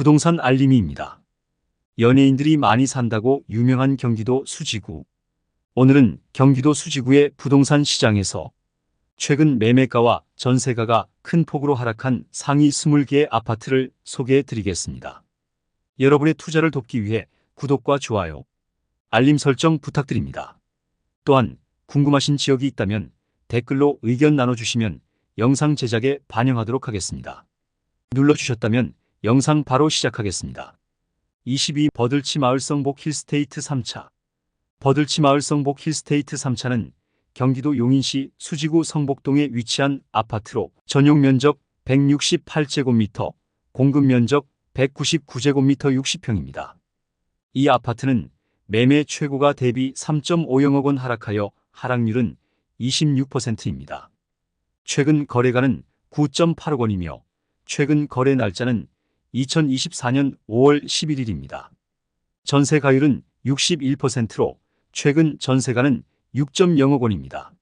부동산 알림이입니다. 연예인들이 많이 산다고 유명한 경기도 수지구. 오늘은 경기도 수지구의 부동산 시장에서 최근 매매가와 전세가가 큰 폭으로 하락한 상위 20개의 아파트를 소개해 드리겠습니다. 여러분의 투자를 돕기 위해 구독과 좋아요, 알림 설정 부탁드립니다. 또한 궁금하신 지역이 있다면 댓글로 의견 나눠주시면 영상 제작에 반영하도록 하겠습니다. 눌러주셨다면 영상 바로 시작하겠습니다. 22 버들치 마을성복 힐스테이트 3차 버들치 마을성복 힐스테이트 3차는 경기도 용인시 수지구 성복동에 위치한 아파트로 전용 면적 168제곱미터, 공급 면적 199제곱미터 60평입니다. 이 아파트는 매매 최고가 대비 3.5영억 원 하락하여 하락률은 26%입니다. 최근 거래가는 9.8억 원이며 최근 거래 날짜는 2024년 5월 11일입니다. 전세 가율은 61%로 최근 전세가는 6.0억 원입니다.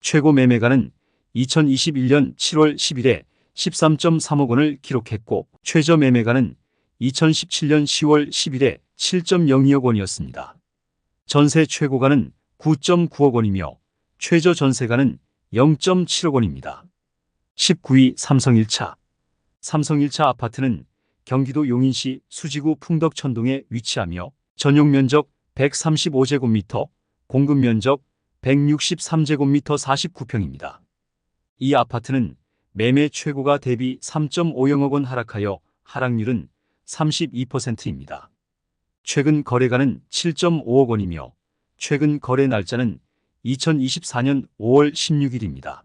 최고 매매가는 2021년 7월 10일에 13.3억 원을 기록했고 최저 매매가는 2017년 10월 10일에 7.02억 원이었습니다. 전세 최고가는 9.9억 원이며 최저 전세가는 0.7억 원입니다. 19위 삼성 1차 삼성 1차 아파트는 경기도 용인시 수지구 풍덕천동에 위치하며 전용 면적 135제곱미터, 공급 면적 163제곱미터 49평입니다. 이 아파트는 매매 최고가 대비 3.5영억 원 하락하여 하락률은 32%입니다. 최근 거래가는 7.5억 원이며 최근 거래 날짜는 2024년 5월 16일입니다.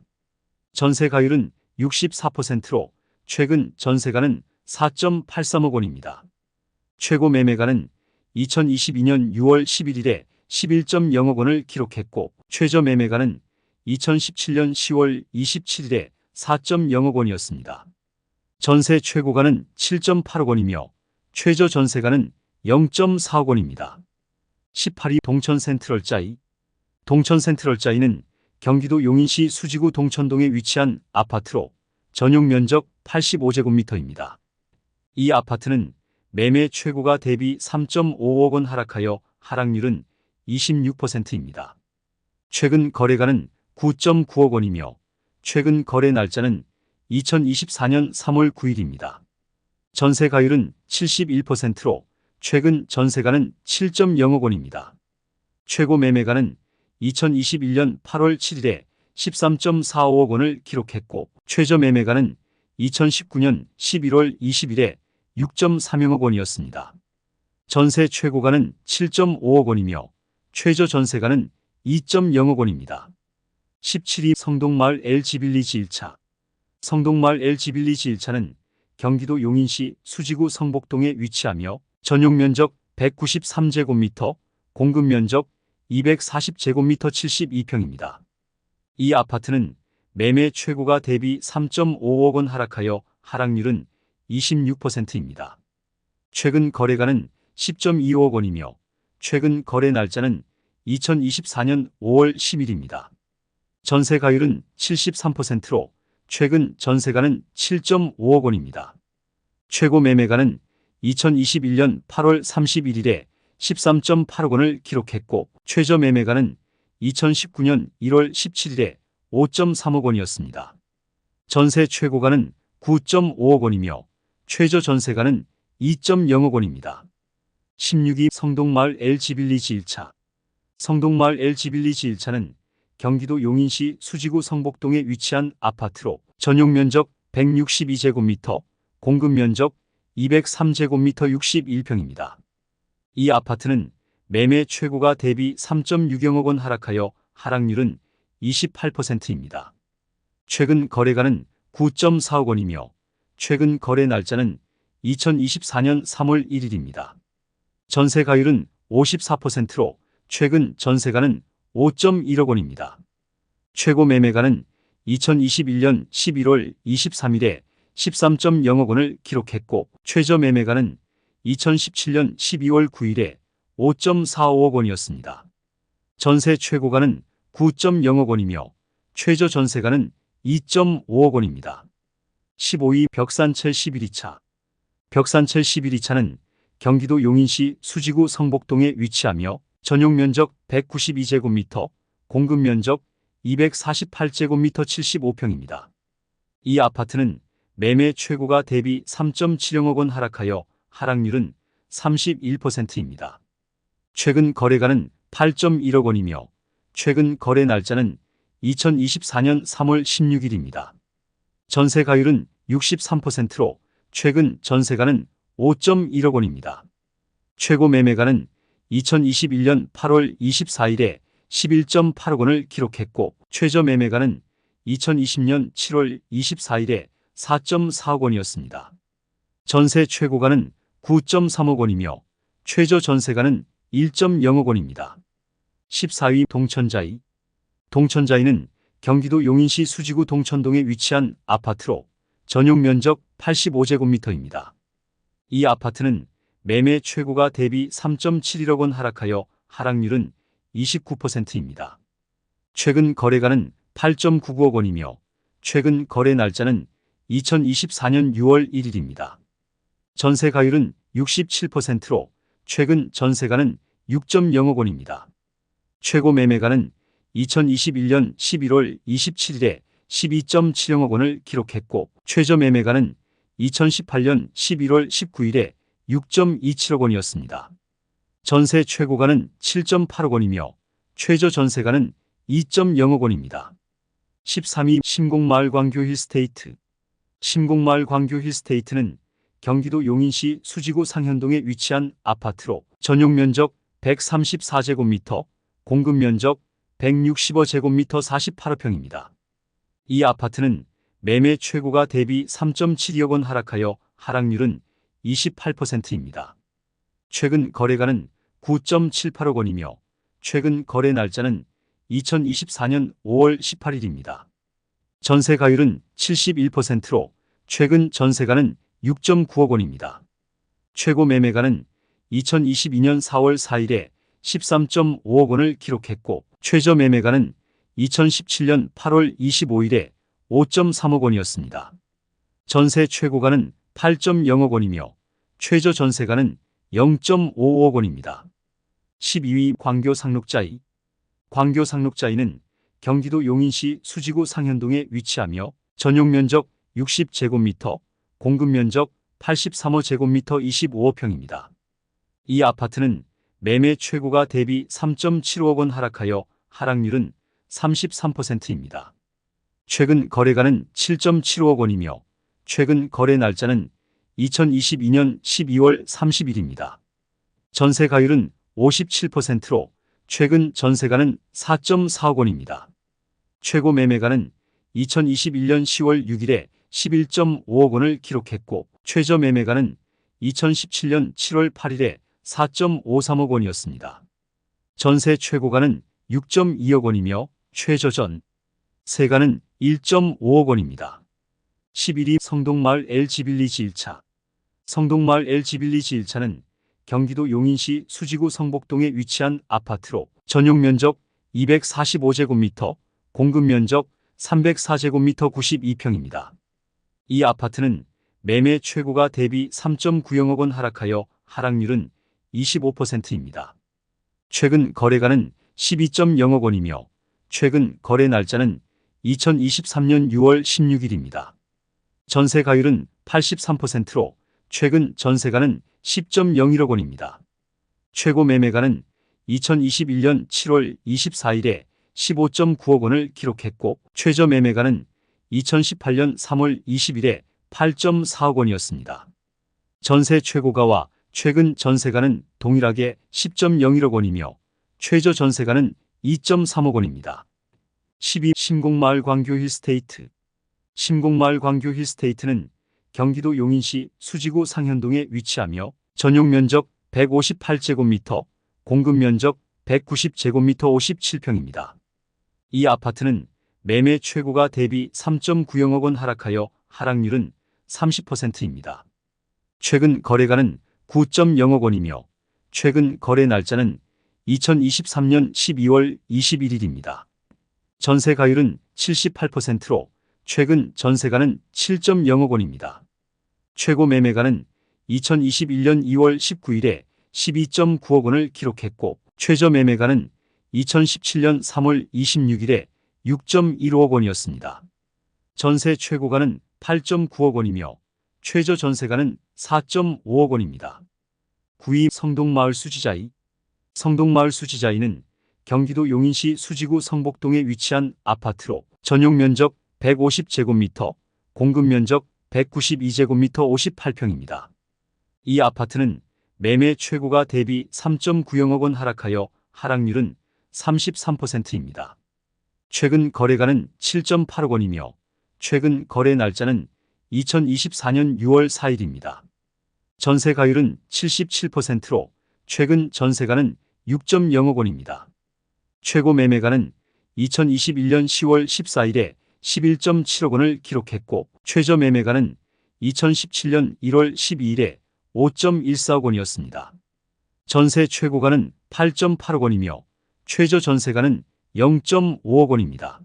전세 가율은 64%로 최근 전세가는 4.83억 원입니다. 최고 매매가는 2022년 6월 11일에 11.0억 원을 기록했고 최저 매매가는 2017년 10월 27일에 4.0억 원이었습니다. 전세 최고가는 7.8억 원이며 최저 전세가는 0.4억 원입니다. 18위 동천 센트럴 짜이 동천 센트럴 짜이는 경기도 용인시 수지구 동천동에 위치한 아파트로 전용 면적 85제곱미터입니다. 이 아파트는 매매 최고가 대비 3.5억 원 하락하여 하락률은 26%입니다. 최근 거래가는 9.9억 원이며 최근 거래 날짜는 2024년 3월 9일입니다. 전세 가율은 71%로 최근 전세가는 7.0억 원입니다. 최고 매매가는 2021년 8월 7일에 13.45억 원을 기록했고 최저 매매가는 2019년 11월 20일에 6.3영억 원이었습니다. 전세 최고가는 7.5억 원이며 최저 전세가는 2.0억 원입니다. 17위 성동마을 LG빌리지 1차 성동마을 LG빌리지 1차는 경기도 용인시 수지구 성복동에 위치하며 전용 면적 193제곱미터, 공급 면적 240제곱미터 72평입니다. 이 아파트는 매매 최고가 대비 3.5억 원 하락하여 하락률은 26%입니다. 최근 거래가는 10.25억 원이며 최근 거래 날짜는 2024년 5월 10일입니다. 전세 가율은 73%로 최근 전세가는 7.5억 원입니다. 최고 매매가는 2021년 8월 31일에 13.8억 원을 기록했고 최저 매매가는 2019년 1월 17일에 5.3억 원이었습니다. 전세 최고가는 9.5억 원이며 최저 전세가는 2.0억 원입니다. 16위 성동마을 LG빌리지 1차 성동마을 LG빌리지 1차는 경기도 용인시 수지구 성복동에 위치한 아파트로 전용 면적 162제곱미터, 공급 면적 203제곱미터 61평입니다. 이 아파트는 매매 최고가 대비 3.6영억 원 하락하여 하락률은 28%입니다. 최근 거래가는 9.4억 원이며 최근 거래 날짜는 2024년 3월 1일입니다. 전세 가율은 54%로 최근 전세가는 5.1억 원입니다. 최고 매매가는 2021년 11월 23일에 13.0억 원을 기록했고 최저 매매가는 2017년 12월 9일에 5.45억 원이었습니다. 전세 최고가는 9.0억 원이며 최저 전세가는 2.5억 원입니다. 15위 벽산채 11위차 벽산철 11호차는 경기도 용인시 수지구 성복동에 위치하며 전용 면적 192제곱미터, 공급 면적 248제곱미터 75평입니다. 이 아파트는 매매 최고가 대비 3.7영억 원 하락하여 하락률은 31%입니다. 최근 거래가는 8.1억 원이며 최근 거래 날짜는 2024년 3월 16일입니다. 전세 가율은 63%로 최근 전세가는 5.1억 원입니다. 최고 매매가는 2021년 8월 24일에 11.8억 원을 기록했고 최저 매매가는 2020년 7월 24일에 4.4억 원이었습니다. 전세 최고가는 9.3억 원이며 최저 전세가는 1.0억 원입니다. 14위 동천자이 동천자이는 경기도 용인시 수지구 동천동에 위치한 아파트로 전용 면적 85제곱미터입니다. 이 아파트는 매매 최고가 대비 3.71억 원 하락하여 하락률은 29%입니다. 최근 거래가는 8.99억 원이며 최근 거래 날짜는 2024년 6월 1일입니다. 전세 가율은 67%로 최근 전세가는 6.0억 원입니다. 최고 매매가는 2021년 11월 27일에 12.7영억 원을 기록했고 최저 매매가는 2018년 11월 19일에 6.27억 원이었습니다. 전세 최고가는 7.8억 원이며 최저 전세가는 2.0억 원입니다. 13위 심곡마을 광교 힐스테이트 심곡마을 광교 힐스테이트는 경기도 용인시 수지구 상현동에 위치한 아파트로 전용 면적 134제곱미터, 공급 면적 165제곱미터 48호평입니다. 이 아파트는 매매 최고가 대비 3.72억 원 하락하여 하락률은 28%입니다. 최근 거래가는 9.78억 원이며 최근 거래 날짜는 2024년 5월 18일입니다. 전세 가율은 71%로 최근 전세가는 6.9억 원입니다. 최고 매매가는 2022년 4월 4일에 13.5억 원을 기록했고 최저 매매가는 2017년 8월 25일에 5.3억 원이었습니다. 전세 최고가는 8.0억 원이며 최저 전세가는 0.55억 원입니다. 12위 광교 상록자이 광교 상록자이는 경기도 용인시 수지구 상현동에 위치하며 전용 면적 60제곱미터, 공급 면적 83호제곱미터 25호평입니다. 이 아파트는 매매 최고가 대비 3.75억 원 하락하여 하락률은 33%입니다. 최근 거래가는 7.75억 원이며 최근 거래 날짜는 2022년 12월 30일입니다. 전세 가율은 57%로 최근 전세가는 4.4억 원입니다. 최고 매매가는 2021년 10월 6일에 11.5억 원을 기록했고 최저 매매가는 2017년 7월 8일에 4.53억 원이었습니다. 전세 최고가는 6.2억 원이며 최저전 세가는 1.5억 원입니다. 11위 성동마을 LG빌리지 1차 성동마을 LG빌리지 1차는 경기도 용인시 수지구 성복동에 위치한 아파트로 전용 면적 245제곱미터, 공급 면적 304제곱미터 92평입니다. 이 아파트는 매매 최고가 대비 3.9영억 원 하락하여 하락률은 25%입니다. 최근 거래가는 12.0억 원이며 최근 거래 날짜는 2023년 6월 16일입니다. 전세 가율은 83%로 최근 전세가는 10.01억 원입니다. 최고 매매가는 2021년 7월 24일에 15.9억 원을 기록했고 최저 매매가는 2018년 3월 20일에 8.4억 원이었습니다. 전세 최고가와 최근 전세가는 동일하게 10.01억 원이며 최저 전세가는 2.3억 원입니다. 12. 신곡마을 광교 힐스테이트 신곡마을 광교 힐스테이트는 경기도 용인시 수지구 상현동에 위치하며 전용 면적 158제곱미터, 공급 면적 190제곱미터 57평입니다. 이 아파트는 매매 최고가 대비 3.9영억 원 하락하여 하락률은 30%입니다. 최근 거래가는 9.0억 원이며 최근 거래 날짜는 2023년 12월 21일입니다. 전세 가율은 78%로 최근 전세가는 7.0억 원입니다. 최고 매매가는 2021년 2월 19일에 12.9억 원을 기록했고 최저 매매가는 2017년 3월 26일에 6.15억 원이었습니다. 전세 최고가는 8.9억 원이며 최저 전세가는 4.5억 원입니다. 9위 성동마을 수지자이 성동마을 수지자이는 경기도 용인시 수지구 성복동에 위치한 아파트로 전용 면적 150제곱미터, 공급 면적 192제곱미터 58평입니다. 이 아파트는 매매 최고가 대비 3.90억 원 하락하여 하락률은 33%입니다. 최근 거래가는 7.8억 원이며 최근 거래 날짜는 2024년 6월 4일입니다. 전세 가율은 77%로 최근 전세가는 6.0억 원입니다. 최고 매매가는 2021년 10월 14일에 11.7억 원을 기록했고 최저 매매가는 2017년 1월 12일에 5.14억 원이었습니다. 전세 최고가는 8.8억 원이며 최저 전세가는 0.5억 원입니다.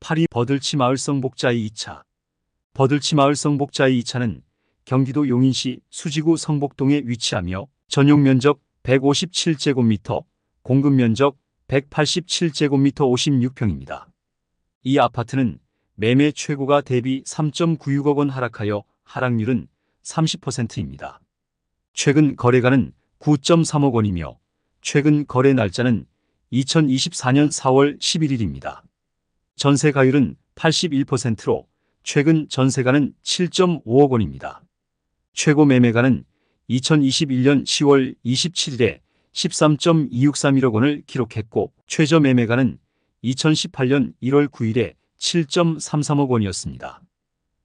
8위 버들치 마을 성복자의 2차 버들치 마을 성복자의 2차는 경기도 용인시 수지구 성복동에 위치하며 전용 면적 157제곱미터, 공급 면적 187제곱미터 56평입니다. 이 아파트는 매매 최고가 대비 3.96억 원 하락하여 하락률은 30%입니다. 최근 거래가는 9.3억 원이며 최근 거래 날짜는 2024년 4월 11일입니다. 전세 가율은 81%로 최근 전세가는 7.5억 원입니다. 최고 매매가는 2021년 10월 27일에 13.2631억 원을 기록했고 최저 매매가는 2018년 1월 9일에 7.33억 원이었습니다.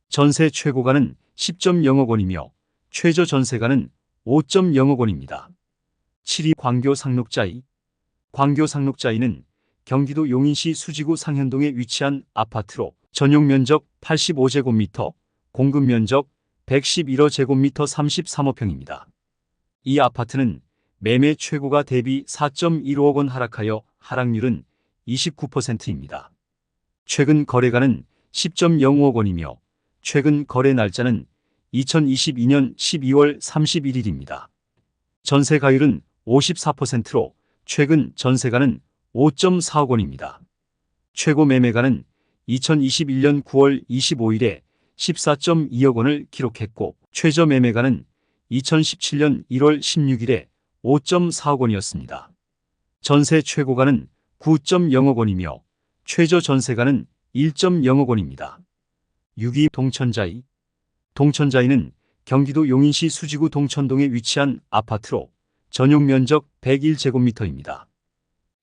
전세 최고가는 10.0억 원이며 최저 전세가는 5.0억 원입니다. 7위 광교 상록자이 광교 상록자이는 경기도 용인시 수지구 상현동에 위치한 아파트로 전용 면적 85제곱미터, 공급 면적 111제곱미터 33호평입니다. 이 아파트는 매매 최고가 대비 4.15억 원 하락하여 하락률은 29%입니다. 최근 거래가는 10.05억 원이며 최근 거래 날짜는 2022년 12월 31일입니다. 전세 가율은 54%로 최근 전세가는 5.4억 원입니다. 최고 매매가는 2021년 9월 25일에 14.2억 원을 기록했고 최저 매매가는 2017년 1월 16일에 5.4억 원이었습니다. 전세 최고가는 9.0억 원이며 최저 전세가는 1.0억 원입니다. 6위 동천자이 동천자이는 경기도 용인시 수지구 동천동에 위치한 아파트로 전용 면적 101제곱미터입니다.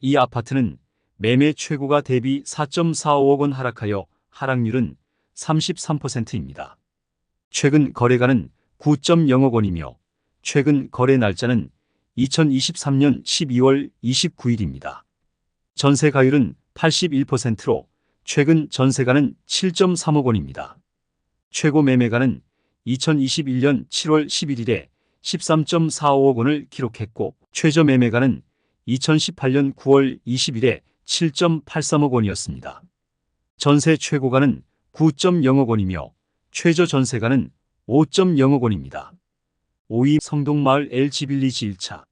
이 아파트는 매매 최고가 대비 4.45억 원 하락하여 하락률은 33%입니다. 최근 거래가는 9.0억 원이며 최근 거래 날짜는 2023년 12월 29일입니다. 전세 가율은 81%로 최근 전세가는 7.3억 원입니다. 최고 매매가는 2021년 7월 11일에 13.45억 원을 기록했고 최저 매매가는 2018년 9월 20일에 7.83억 원이었습니다. 전세 최고가는 9.0억 원이며 최저 전세가는 5.0억 원입니다. 5위 성동마을 LG빌리지 1차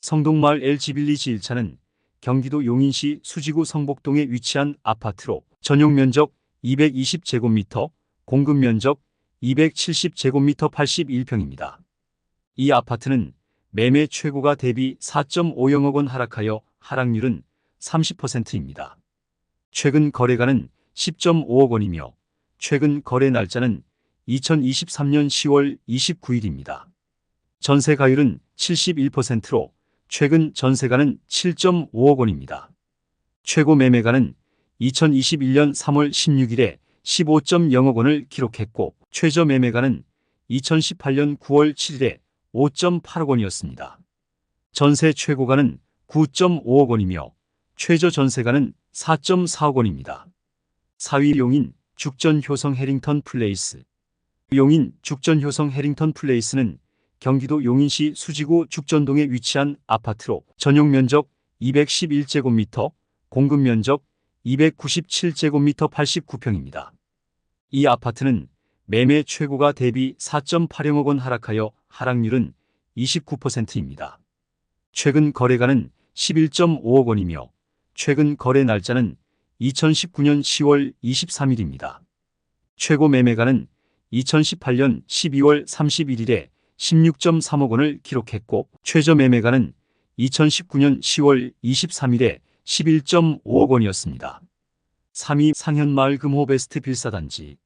성동마을 LG빌리지 1차는 경기도 용인시 수지구 성복동에 위치한 아파트로 전용 면적 220제곱미터, 공급 면적 270제곱미터 81평입니다. 이 아파트는 매매 최고가 대비 4.50억 원 하락하여 하락률은 30%입니다. 최근 거래가는 10.5억 원이며 최근 거래 날짜는 2023년 10월 29일입니다. 전세 가율은 71%로 최근 전세가는 7.5억 원입니다. 최고 매매가는 2021년 3월 16일에 15.0억 원을 기록했고 최저 매매가는 2018년 9월 7일에 5.8억 원이었습니다. 전세 최고가는 9.5억 원이며 최저 전세가는 4.4억 원입니다. 4위 용인 죽전 효성 해링턴 플레이스 용인 죽전 효성 해링턴 플레이스는 경기도 용인시 수지구 죽전동에 위치한 아파트로 전용 면적 211제곱미터, 공급 면적 297제곱미터 89평입니다. 이 아파트는 매매 최고가 대비 4.8영억 원 하락하여 하락률은 29%입니다. 최근 거래가는 11.5억 원이며 최근 거래 날짜는 2019년 10월 23일입니다. 최고 매매가는 2018년 12월 31일에 16.3억 원을 기록했고 최저 매매가는 2019년 10월 23일에 11.5억 원이었습니다. 3위 상현마을 금호베스트 빌사단지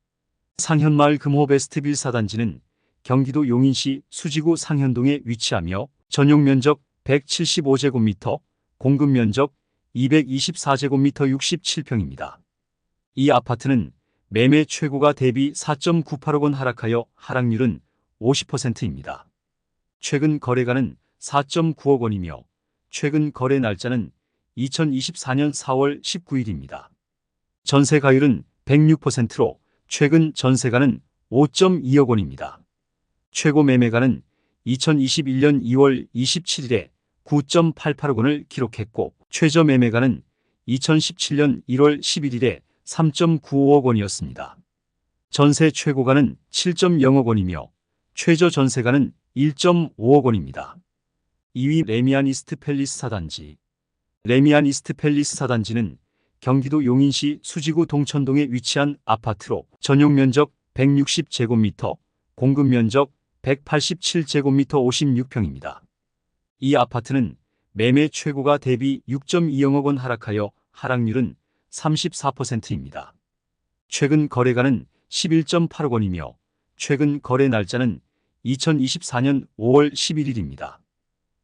상현마을 금호베스트 빌사단지는 경기도 용인시 수지구 상현동에 위치하며 전용 면적 175제곱미터, 공급 면적 224제곱미터 67평입니다. 이 아파트는 매매 최고가 대비 4.98억 원 하락하여 하락률은 50%입니다. 최근 거래가는 4.9억 원이며 최근 거래 날짜는 2024년 4월 19일입니다. 전세 가율은 106%로 최근 전세가는 5.2억 원입니다. 최고 매매가는 2021년 2월 27일에 9.88억 원을 기록했고 최저 매매가는 2017년 1월 11일에 3.95억 원이었습니다. 전세 최고가는 7.0억 원이며 최저 전세가는 1.5억 원입니다. 2위 레미안 이스트 팰리스 사단지 레미안 이스트 팰리스 사단지는 경기도 용인시 수지구 동천동에 위치한 아파트로 전용 면적 160제곱미터, 공급 면적 187제곱미터 56평입니다. 이 아파트는 매매 최고가 대비 6.2영억 원 하락하여 하락률은 34%입니다. 최근 거래가는 11.8억 원이며 최근 거래 날짜는 2024년 5월 11일입니다.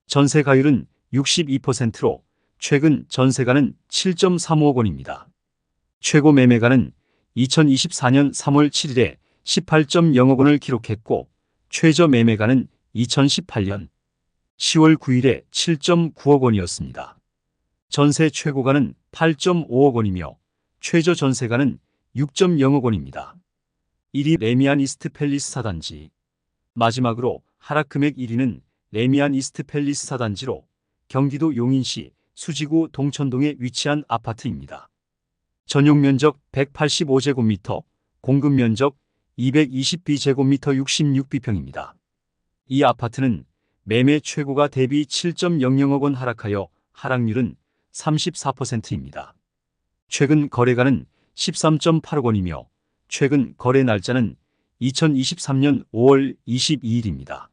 전세 가율은 62%로 최근 전세가는 7.35억 원입니다. 최고 매매가는 2024년 3월 7일에 18.0억 원을 기록했고 최저 매매가는 2018년 10월 9일에 7.9억 원이었습니다. 전세 최고가는 8.5억 원이며 최저 전세가는 6.0억 원입니다. 1위 레미안 이스트 팰리스 사단지 마지막으로 하락 금액 1위는 레미안 이스트 팰리스 사단지로 경기도 용인시 수지구 동천동에 위치한 아파트입니다. 전용 면적 185제곱미터, 공급 면적 222제곱미터 66비평입니다. 이 아파트는 매매 최고가 대비 7.00억 원 하락하여 하락률은 34%입니다. 최근 거래가는 13.8억 원이며 최근 거래 날짜는 2023년 5월 22일입니다.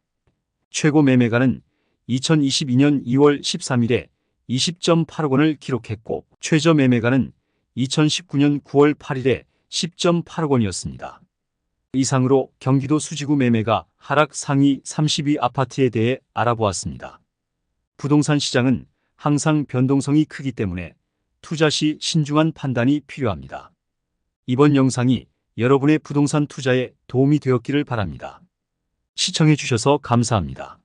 최고 매매가는 2022년 2월 13일에 20.8억 원을 기록했고 최저 매매가는 2019년 9월 8일에 10.8억 원이었습니다. 이상으로 경기도 수지구 매매가 하락 상위 30위 아파트에 대해 알아보았습니다. 부동산 시장은 항상 변동성이 크기 때문에 투자 시 신중한 판단이 필요합니다. 이번 영상이 여러분의 부동산 투자에 도움이 되었기를 바랍니다. 시청해 주셔서 감사합니다.